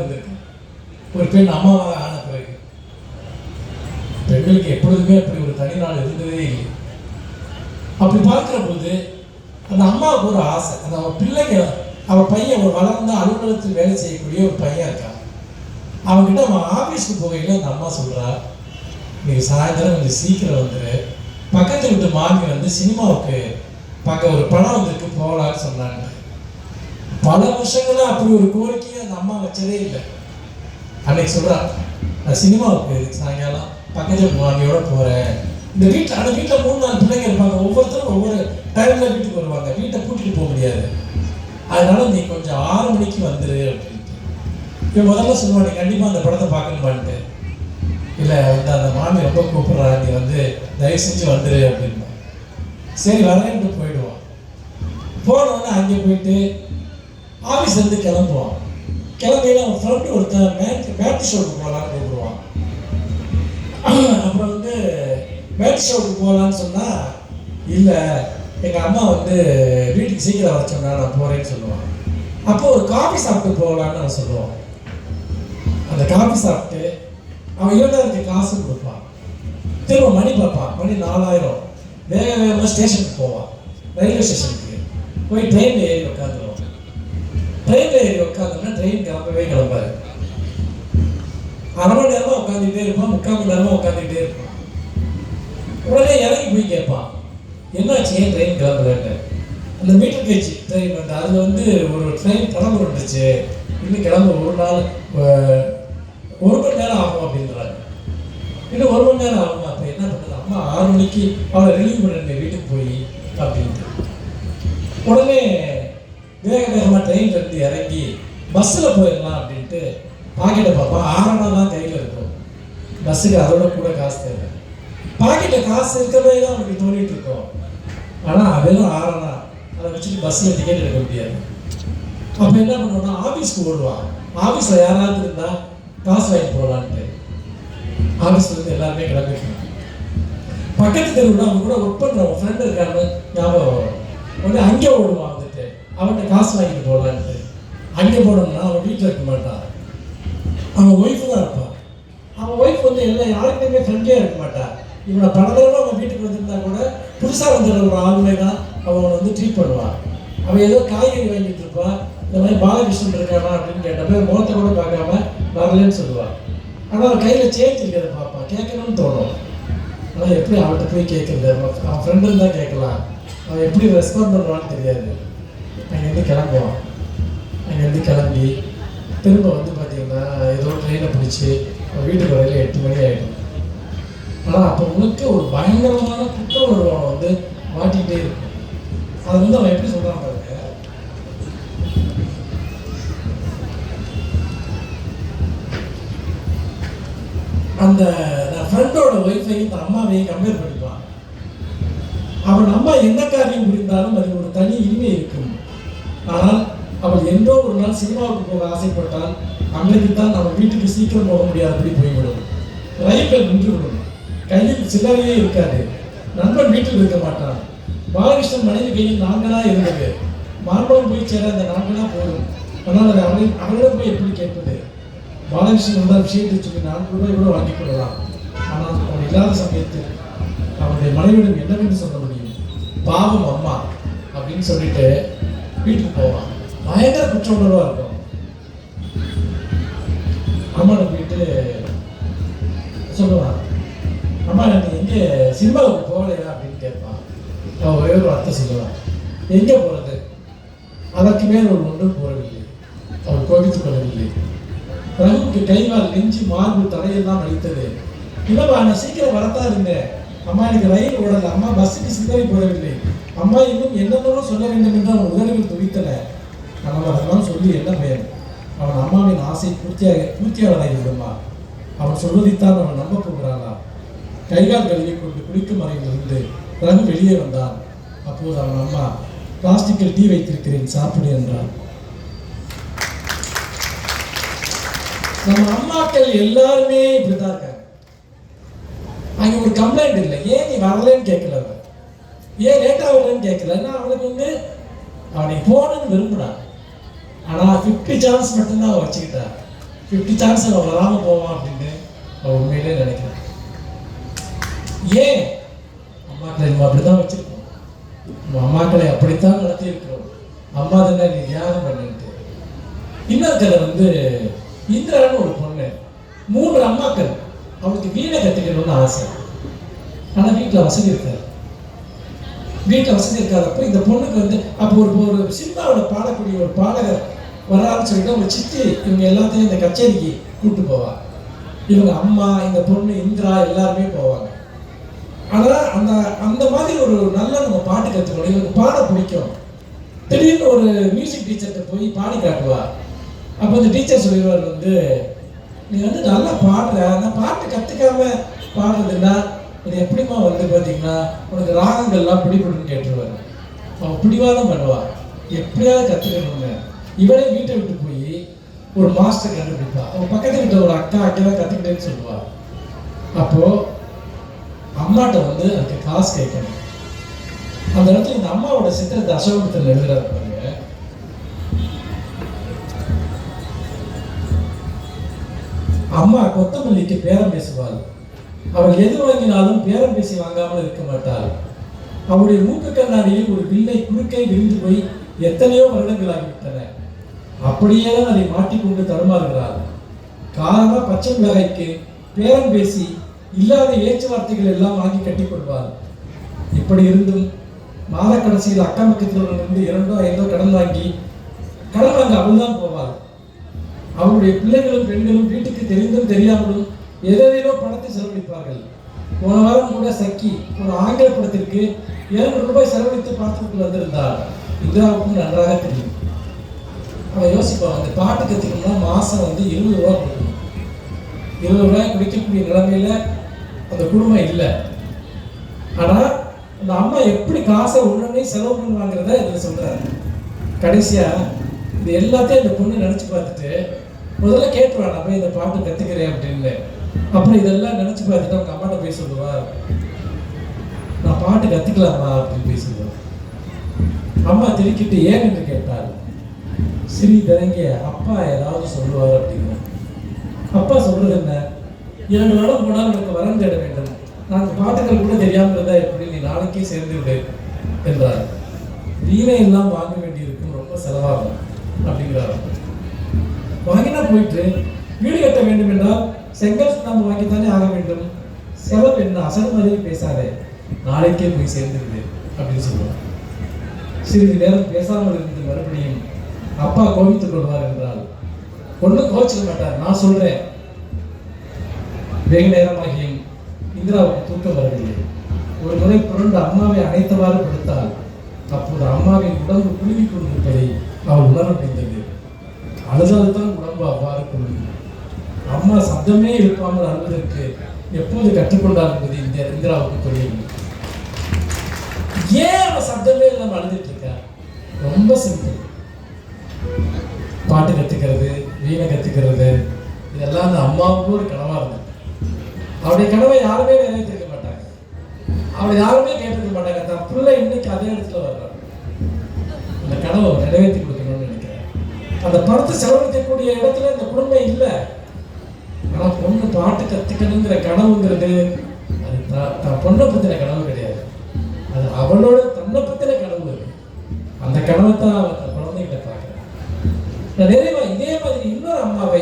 இருந்திருக்கு ஒரு பெண் அம்மாவாக ஆன பிறகு பெண்களுக்கு எப்பொழுதுமே அப்படி ஒரு தனி நாள் இருந்ததே இல்லை. அப்படி பார்க்குற பொழுது அந்த அம்மாவுக்கு ஒரு ஆசை. அந்த அவன் பிள்ளைங்க அவன் பையன் ஒரு வளர்ந்த அலுவலகத்தில் வேலை செய்யக்கூடிய ஒரு பையன் இருக்கான். அவன்கிட்ட அவன் ஆஃபீஸ்க்கு போகையில் அந்த அம்மா சொல்கிறா நீங்கள் சாயந்தரம் கொஞ்சம் சீக்கிரம் வந்துரு. பக்கத்து வீட்டு மாமி வந்து சினிமாவுக்கு பார்க்க ஒரு படம் வந்திருக்கு போகலான்னு சொன்னாங்க. பல வருஷங்களா அப்படி ஒரு கோரிக்கையை அந்த அம்மா வச்சதே இல்லை. அன்னைக்கு சொல்றா நான் சினிமாவுக்கு சாயங்காலம்? பக்கத்தில் மாமியோட போறேன். இந்த வீட்டில் அந்த வீட்டில் மூணு நாலு பிள்ளைங்க இருப்பாங்க. ஒவ்வொருத்தரும் ஒவ்வொரு டைம்ல வீட்டுக்கு வருவாங்க. வீட்டை கூட்டிட்டு போக முடியாது. அதனால நீ கொஞ்சம் ஆறு மணிக்கு வந்துரு அப்படின்ட்டு. இவன் முதல்ல சொல்லுவான் நீ கண்டிப்பா அந்த படத்தை பார்க்கணுமான்ட்டு. இல்லை வந்து அந்த மாமி ரொம்ப கூப்பிடுறா. நீ வந்து தயவு செஞ்சு வந்துரு அப்படின்னு சரி வரேன்ட்டு போயிடுவான் போனோடனே அங்கே போயிட்டு ஆஃபீஸ் இருந்து கிளம்புவான். கிளம்பினா அவன் ஃப்ரெண்டு ஒருத்தன் மேட் மேட் ஷோக்கு போகலான்னு கூப்பிடுவான். அப்புறம் வந்து மேட் ஷோக்கு போகலான்னு சொன்னால் இல்லை எங்கள் அம்மா வந்து வீட்டுக்கு சீக்கிரம் வர சொன்னா நான் போகிறேன்னு சொல்லுவான். அப்போ ஒரு காஃபி சாப்பிட்டு போகலான்னு அவன் சொல்லுவான். அந்த காஃபி சாப்பிட்டு அவன் இருபதாயிரத்துக்கு காசு கொடுப்பான். திரும்ப மணி பார்ப்பான். மணி நாலாயிரம். வேக வேகமாக ஸ்டேஷனுக்கு போவான். ரயில்வே ஸ்டேஷனுக்கு போய் ட்ரெயினில் ஏறி உட்காந்துருவான். ட்ரெயினில் ஏறி உட்காந்தோம்னா ட்ரெயின் கிளம்பவே கிளம்பாரு அரை மணி நேரமா உட்காந்துக்கிட்டே இருப்பான் முக்கால் மணி நேரமா உட்காந்துக்கிட்டே இருப்பான் உடனே இறங்கி போய் கேட்பான் என்னாச்சு? ஏன் ட்ரெயின் கிளம்பலன்னு அந்த மீட்டர் கேஜ் ட்ரெயின் வந்து அதில் வந்து ஒரு ட்ரெயின் கிளம்பு வந்துச்சு இன்னும் கிளம்ப ஒரு நாள் ஒரு மணி நேரம் ஆகும் அப்படின்றாங்க இன்னும் ஒரு மணி நேரம் ஆகுமா? அப்போ என்ன பண்ணுறது அம்மா ஆறு மணிக்கு அவளை ரிலீவ் பண்ணுங்க வீட்டுக்கு போய் அப்படின்ட்டு. உடனே வேக வேகமாக ட்ரெயின் இருந்து இறங்கி பஸ்ஸில் போயிடலாம் அப்படின்ட்டு பாக்கெட்டை பார்ப்போம் ஆறனா தான் கையில் இருக்கும். பஸ்ஸுக்கு அதோட கூட காசு தேவை. பாக்கெட்டில் காசு இருக்கவே தான் அவனுக்கு தோண்டிட்டு இருக்கோம். ஆனால் வெறும் ஆரணா அதை வச்சுட்டு பஸ்ஸில் டிக்கெட் எடுக்க முடியாது. அப்போ என்ன பண்ணுவோம்னா ஆஃபீஸ்க்கு ஓடுவான். ஆஃபீஸில் யாராவது இருந்தால் காசு வாங்கி போகலான்ட்டு ஆஃபீஸில் இருந்து எல்லாருமே கிளம்பிட்டு பக்கத்து தெருவில் அவங்க கூட ஒர்க் பண்ணுறவங்க ஃப்ரெண்டு இருக்காங்க ஞாபகம் வரும். உடனே அங்கே ஓடுவான். அவன்கிட்ட காசு வாங்கிட்டு போகலான்ட்டு அங்கே போனோம்னா அவன் வீட்டில் இருக்க மாட்டான். அவன் ஒய்ஃபு தான் இருப்பான். அவன் ஒய்ஃப் வந்து எல்லா யாருக்குமே ஃப்ரெண்ட்லியாக இருக்க மாட்டான். இவனை பல தடவை அவன் வீட்டுக்கு வந்திருந்தா கூட புதுசாக வந்த ஒரு ஆளுமே தான் அவனை வந்து ட்ரீட் பண்ணுவான். அவன் ஏதோ காய்கறி வாங்கிட்டு இருப்பான். இந்த மாதிரி பாலகிருஷ்ணன் இருக்கானா அப்படின்னு கேட்டப்ப முகத்தை கூட பார்க்காம வரலன்னு சொல்லுவான். ஆனால் அவன் கையில் சேஞ்ச் இருக்கிறத பார்ப்பான். கேட்கணும்னு தோணும். ஆனால் எப்படி அவன்கிட்ட போய் கேட்குறது? அவன் அவன் ஃப்ரெண்டு இருந்தால் கேட்கலாம். அவன் எப்படி ரெஸ்பாண்ட் பண்ணுவான்னு தெரியாது. அங்கேருந்து கிளம்புவான். அங்கேருந்து கிளம்பி திரும்ப வந்து பார்த்திங்கன்னா ஏதோ ட்ரெயினை பிடிச்சி வீட்டுக்கு வரையில் எட்டு மணி ஆகிடும் ஆனால் அப்போ முழுக்க ஒரு பயங்கரமான குற்ற உருவம் வந்து மாட்டிக்கிட்டே இருக்கும். அது வந்து அவன் எப்படி சொல்கிறான் பாருங்க. அந்த ஃப்ரெண்டோட ஒய்ஃபையும் இந்த அம்மாவையும் கம்பேர் பண்ணிப்பான். அவன் அம்மா என்ன காரியம் புரிந்தாலும் அது ஒரு தனி இனிமை இருக்கும். ஆனால் அவள் என்றோ ஒரு நாள் சினிமாவுக்கு போக ஆசைப்பட்டால் அன்றைக்கு தான் அவள் வீட்டுக்கு சீக்கிரம் போக முடியாதபடி போய்விடும். ரயில்கள் நின்றுவிடும். கையில் சில்லறையே இருக்காது. நண்பன் வீட்டில் இருக்க மாட்டான். பாலகிருஷ்ணன் மனைவி கையில் நான்கனா இருந்தது. மாம்பழம் போய் சேர அந்த நான்கனா போதும். ஆனால் அது அவளை அவளிடம் போய் எப்படி கேட்பது? பாலகிருஷ்ணன் வந்தால் விஷயத்தை சொல்லி நான்கு ரூபாய் கூட வாங்கிக் கொள்ளலாம். ஆனால் அவன் இல்லாத சமயத்தில் அவனுடைய மனைவியிடம் என்னவென்று சொல்ல முடியும்? பாவம் அம்மா அப்படின்னு சொல்லிட்டு வீட்டுக்கு போவான் பயங்கர குற்ற உணர்வா இருக்கும். அம்மாட்ட போயிட்டு சொல்லுவான் அம்மா எனக்கு எங்கே சினிமாவுக்கு போகலையா? அப்படின்னு கேட்பான் அவன் ஒரே ஒரு அர்த்தம் சொல்லுவான் எங்கே போகிறது அதற்கு மேல் ஒரு ஒன்றும் போகவில்லை அவன் கோபித்துக் கொள்ளவில்லை. ரகுவுக்கு கைவால் நெஞ்சு மார்பு தலையெல்லாம் அடித்தது இல்லைப்பா நான் சீக்கிரம் வரத்தான் இருந்தேன். அம்மா எனக்கு ரயில் ஓடல. அம்மா பஸ்ஸுக்கு சிந்தனை போடவில்லை. அம்மா இன்னும் என்னென்னமோ சொல்ல வேண்டும் என்று அவன் உதடுகள் துடித்தன. கணவர் அதெல்லாம் சொல்லி என்ன பயன்? அவன் அம்மாவின் ஆசை பூர்த்தியாக பூர்த்தியாளராகி விடுமா அவன் சொல்வதைத்தான் அவன் நம்ப போகிறானா? கைகால் கழுவி கொண்டு குளிக்கும் அறையிலிருந்து ரகு வெளியே வந்தான். அப்போது அவன் அம்மா பிளாஸ்டிக்கில் டீ வைத்திருக்கிறேன் சாப்பிடு என்றான் நம்ம அம்மாக்கள் எல்லாருமே இப்படிதான் இருக்காங்க. அங்க ஒரு கம்ப்ளைண்ட் இல்லை. ஏன் நீ வரலன்னு கேட்கல அவன்? ஏன் லேட்டாக வரலன்னு கேட்கல? ஏன்னா அவனுக்கு வந்து அவனை போகணும்னு விரும்புறான். ஆனா ஃபிஃப்டி சான்ஸ் மட்டும்தான் அவன் வச்சுக்கிட்டான். ஃபிஃப்டி சான்ஸ் அவன் வராமல் போவான் அப்படின்னு அவன் உண்மையிலே நினைக்கிறான். ஏன்? அம்மாக்களை நம்ம அப்படிதான் வச்சிருக்கோம். நம்ம அம்மாக்களை அப்படித்தான் நடத்தியிருக்கிறோம். அம்மா தானே நீ தியானம் பண்ணிட்டு. இன்னொரு கதை வந்து இந்திரான்னு ஒரு பொண்ணு. மூன்று அம்மாக்கள். அவளுக்கு வீணை கற்றுக்கணும்னு ஆசை. ஆனால் வீட்டில் வசதி இருக்காது. வீட்டில் வசதி இருக்காதப்போ இந்த பொண்ணுக்கு வந்து அப்போ ஒரு ஒரு சினிமாவோட பாடக்கூடிய ஒரு பாடகர் வரான்னு சொல்லிட்டு அவங்க சித்தி இவங்க எல்லாத்தையும் இந்த கச்சேரிக்கு கூப்பிட்டு போவா. இவங்க அம்மா இந்த பொண்ணு இந்திரா எல்லாருமே போவாங்க. ஆனால் அந்த அந்த மாதிரி ஒரு நல்ல நம்ம பாட்டு கற்றுக்கணும் இவங்க பாட பிடிக்கும். திடீர்னு ஒரு மியூசிக் டீச்சர்கிட்ட போய் பாடி காட்டுவா. அப்போ அந்த டீச்சர் சொல்லிடுவார் வந்து நீ வந்து நல்லா பாடுற. ஆனால் பாட்டு கற்றுக்காம பாடுறதுன்னா இது எப்படிம்மா வந்து பார்த்தீங்கன்னா உனக்கு ராகங்கள்லாம் பிடிபடுன்னு கேட்டுருவாரு. அவன் பிடிவாதம் பண்ணுவா. எப்படியாவது கற்றுக்கணுங்க இவளே வீட்டை விட்டு போய் ஒரு மாஸ்டர் கண்டுபிடிப்பா. அவன் பக்கத்து வீட்டில் ஒரு அக்கா அக்கா கற்றுக்கிட்டேன்னு சொல்லுவா. அப்போது அம்மாட்ட வந்து அதுக்கு காசு கேட்கணும். அந்த இடத்துல இந்த அம்மாவோட சித்திரத்தை அசோகத்தில் எழுதுறாரு பாருங்க. அம்மா கொத்தமல்லிக்கு பேரம் பேசுவாள். அவள் எது வாங்கினாலும் பேரம் பேசி வாங்காமல் இருக்க மாட்டாள் அவளுடைய மூக்கு கண்ணாடியில் ஒரு வில்லை குறுக்கை விழுந்து போய் எத்தனையோ வருடங்களாகிவிட்டன அப்படியே தான் அதை மாட்டிக்கொண்டு தடுமாறுகிறாள் காரணம் பச்சை மிளகாய்க்கு பேரம் பேசி இல்லாத ஏச்சுவார்த்தைகள் எல்லாம் வாங்கி கட்டிக் கொள்வார். இப்படி இருந்தும் மாத கடைசியில் அக்கம் பக்கத்திலிருந்து இரண்டோ ஐந்தோ கடன் வாங்கி கடன் வாங்க அவள் தான் போவாள் அவருடைய பிள்ளைகளும் பெண்களும் வீட்டுக்கு தெரிந்தும் தெரியாமலும் எதேதோ பணத்தை செலவழிப்பார்கள். போன வாரம் கூட சக்கி ஒரு ஆங்கில படத்திற்கு இருநூறு ரூபாய் செலவழித்து பார்த்துட்டு வந்திருந்தார். இந்திராவுக்கும் நன்றாக தெரியும். அவன் யோசிப்பான் அந்த பாட்டு கற்றுக்கணும்னா மாதம் வந்து இருபது ரூபா கொடுக்கணும். இருபது ரூபாய் குடிக்கக்கூடிய நிலைமையில அந்த குடும்பம் இல்லை. ஆனால் அந்த அம்மா எப்படி காசை உடனே செலவு பண்ணுவாங்கிறத இதில் சொல்கிறாரு கடைசியாக இது எல்லாத்தையும் இந்த பொண்ணு நினச்சி பார்த்துட்டு முதல்ல கேட்டுருவா நான் போய் இந்த பாட்டு கற்றுக்கிறேன் அப்படின்னு. அப்புறம் இதெல்லாம் நினச்சி பார்த்துட்டு அவங்க அம்மாட்ட போய் சொல்லுவா நான் பாட்டு கற்றுக்கலாமா அப்படின்னு போய் சொல்லுவேன் அம்மா திருக்கிட்டு ஏன்? என்று கேட்டார் சிறி திறங்கிய அப்பா ஏதாவது சொல்லுவார் அப்படிங்கிற. அப்பா சொல்றது என்ன? இரண்டு நாளும் போனால் உனக்கு வரம் தேட வேண்டும். நான் பாட்டுகள் கூட தெரியாமல் இருந்தா எப்படி நீ நாளைக்கே சேர்ந்து விடு என்றார். வீணை எல்லாம் வாங்க வேண்டியிருக்கும் ரொம்ப செலவாகும் அப்படிங்கிறார். வாங்கினா போயிட்டு வீடு கட்ட வேண்டும் என்றால் செங்கல் சுண்ணாம்பு வாங்கித்தானே ஆக வேண்டும்? செலவு என்ன? அசல் மாதிரி பேசாதே. நாளைக்கே போய் சேர்ந்து அப்படின்னு சொல்லுவார். சிறிது நேரம் பேசாமல் இருந்து மறுபடியும் அப்பா கோபித்துக் கொள்வார் என்றால் ஒன்றும் கோச்சிக்க மாட்டார் நான் சொல்றேன். வெகு நேரமாகியும் இந்திராவுக்கு தூக்கம் வரவில்லை. ஒரு முறை புரண்டு அம்மாவை அணைத்தவாறு படுத்தால் அப்போது அம்மாவின் உடம்பு குழுவி கொண்டிருப்பதை அவள் உணர முடிந்தது அழுதால்தான் உடம்பு அவ்வாறு குலுங்கும் அம்மா சப்தமே எழுப்பாமல் அழுவதற்கு எப்போது கற்றுக்கொண்டார் என்பது இந்த இந்திராவுக்கு தெரியவில்லை ஏன் அவன் சப்தமே இல்லாமல் அழுதுட்டு இருக்கா ரொம்ப சிம்பிள் பாட்டு கத்துக்கிறது வீணை கத்துக்கிறது இதெல்லாம் அந்த அம்மாவுக்கு ஒரு கனவா இருந்தது. அவருடைய கனவை யாருமே நிறைவேற்றிருக்க மாட்டாங்க. அவளை யாருமே கேட்டிருக்க மாட்டாங்க. தான் பிள்ளை இன்னைக்கு அதே இடத்துல வர்றாங்க அந்த கனவை நிறைவேற்றி கொடுக்கணும்னு நினைக்கிறேன் அந்த பணத்தை செலவழிக்கக்கூடிய இடத்துல இந்த குடும்பம் இல்லை. ஆனால் பொண்ணு பாட்டு கத்துக்கணுங்கிற கனவுங்கிறது அது தான் பொண்ணை பற்றின கனவு கிடையாது அது அவளோட தன்னை பற்றின கனவு அது. அந்த கனவை தான் அவன் தன் குழந்தைகளை பார்க்குறான் நிறைவா இதே மாதிரி இன்னொரு அம்மாவை